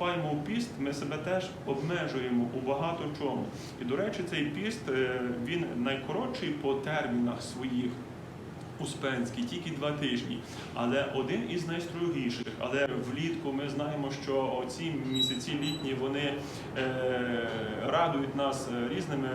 вступаємо у піст, ми себе теж обмежуємо у багато чому. І, до речі, цей піст е, він найкоротший по термінах своїх. Успенський, тільки два тижні, але один із найстрогіших. Але влітку ми знаємо, що ці місяці літні вони е, радують нас е, різними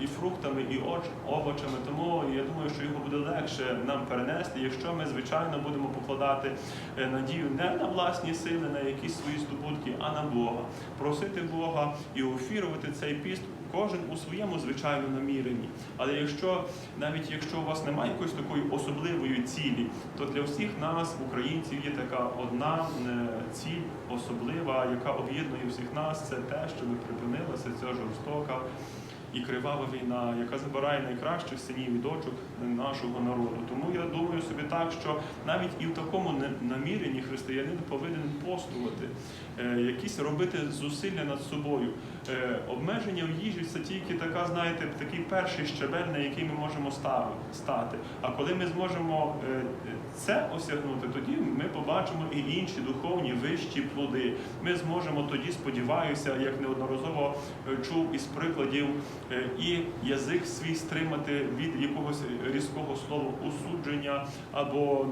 і фруктами, і овочами. Тому я думаю, що його буде легше нам перенести, якщо ми звичайно будемо покладати е, надію не на власні сили, на якісь свої здобутки, а на Бога, просити Бога і офірувати цей піст. Кожен у своєму звичайно наміренні. Але якщо навіть якщо у вас немає якоїсь такої особливої цілі, то для всіх нас, українців, є така одна е, ціль особлива, яка об'єднує всіх нас, це те, щоб припинилася ця жорстока і кривава війна, яка забирає найкращих синів і дочок нашого народу. Тому я думаю собі так, що навіть і в такому наміренні християнин повинен постувати, е, якісь робити зусилля над собою. Е, обмеження в їжі це тільки така, знаєте, такий перший щебель, на який ми можемо стати. А коли ми зможемо е, це осягнути, тоді ми побачимо і інші духовні вищі плоди. Ми зможемо тоді, сподіваюся, як неодноразово чув із прикладів, і язик свій стримати від якогось різкого слова осудження або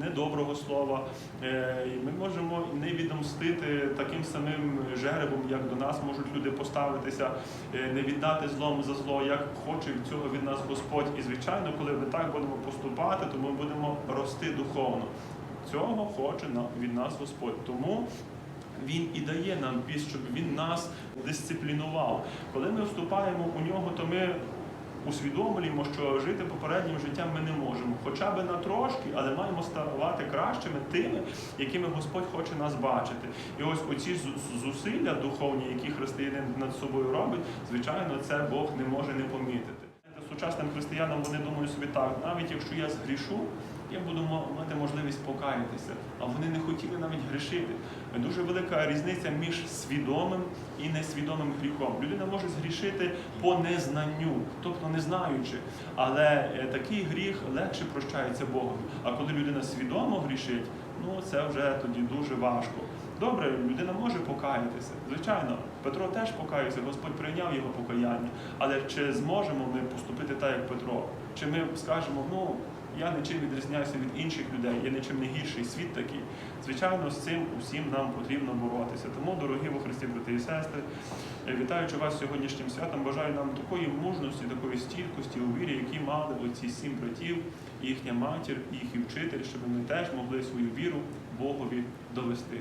недоброго слова. Е, Ми можемо не відомстити таким самим жеребом, як до нас можуть люди поставитися, е, не віддати злом за зло, як хоче від цього від нас Господь. І звичайно, коли ми так будемо поступати, то ми будемо рости духовно. Цього хоче від нас Господь. Тому він і дає нам піст, щоб він нас дисциплінував. Коли ми вступаємо у нього, то ми усвідомлюємо, що жити попереднім життям ми не можемо, хоча б на трошки, але маємо ставати кращими тими, якими Господь хоче нас бачити. І ось оці зусилля духовні, які християнин над собою робить, звичайно, це Бог не може не помітити. Сучасним християнам вони думають собі так, навіть якщо я згрішу, я буду мати можливість покаятися. А вони не хотіли навіть грішити. Дуже велика різниця між свідомим і несвідомим гріхом. Людина може згрішити по незнанню, тобто не знаючи. Але е, такий гріх легше прощається Богом. А коли людина свідомо грішить, ну це вже тоді дуже важко. Добре, людина може покаятися. Звичайно, Петро теж покаявся, Господь прийняв його покаяння. Але чи зможемо ми поступити так, як Петро? Чи ми скажемо, ну я нічим відрізняюся від інших людей, я нічим не гірший світ такий. Звичайно, з цим усім нам потрібно боротися. Тому, дорогі во Христі, брати і сестри, вітаючи вас сьогоднішнім святом, бажаю нам такої мужності, такої стійкості у вірі, які мали оці сім братів, їхня матір, їх і вчитель, щоб ми теж могли свою віру Богові довести.